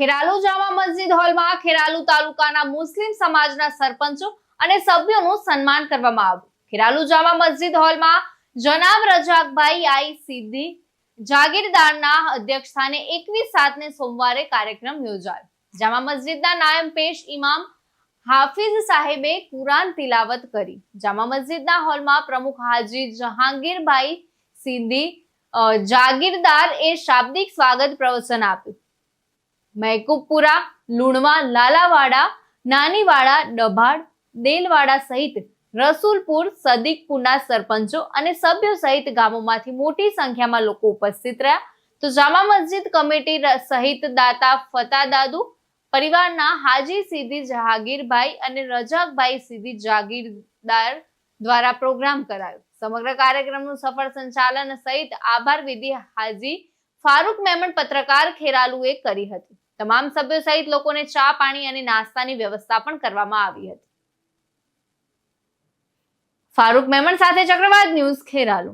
ખેરાલુ જામા મસ્જિદ હોલમાં ખેરાલુ તાલુકાના મુસ્લિમ સમાજના સરપંચો અને સભ્યોનું સન્માન કરવામાં આવ્યું. ખેરાલુ જામા મસ્જિદ હોલમાં જનાબ રજાકભાઈ આઈ સિદ્ધિ જાગીરદારના અધ્યક્ષસ્થાને એકવીસ સાતને સોમવારે કાર્યક્રમ યોજાયો. જામા મસ્જિદના નાયમ પેશ ઇમામ હાફિઝ સાહેબે કુરાન તિલાવત કરી. જામા મસ્જિદના હોલમાં પ્રમુખ હાજી જહાંગીરભાઈ સિદ્ધિ જાગીરદાર એ શાબ્દિક સ્વાગત પ્રવચન આપ્યું. મહેકુબપુરા લુણવા, લાલાવાડા, નાનીવાડા, ડભાડ, દેલવાડા સહિત રસુલપુર, સદીકપુરના સરપંચો અને સભ્યો સહિત ગામોમાંથી મોટી સંખ્યામાં લોકો ઉપસ્થિત રહ્યા. તો જામા મસ્જિદ કમિટી સહિત દાતા ફતા પરિવારના હાજી સીધી જહાગીરભાઈ અને રજાકભાઈ સીધી જાગીરદાર દ્વારા પ્રોગ્રામ કરાયો. સમગ્ર કાર્યક્રમનું સફળ સંચાલન સહિત આભાર વિધિ હાજી ફારૂક મેમણ પત્રકાર ખેરાલુએ કરી હતી. તમામ સભ્યો સહિત લોકોને ચા, પાણી અને નાસ્તાની વ્યવસ્થા પણ કરવામાં આવી હતી. ફારૂક મેમણ સાથે ચક્રવાત ન્યૂઝ, ખેરાલુ.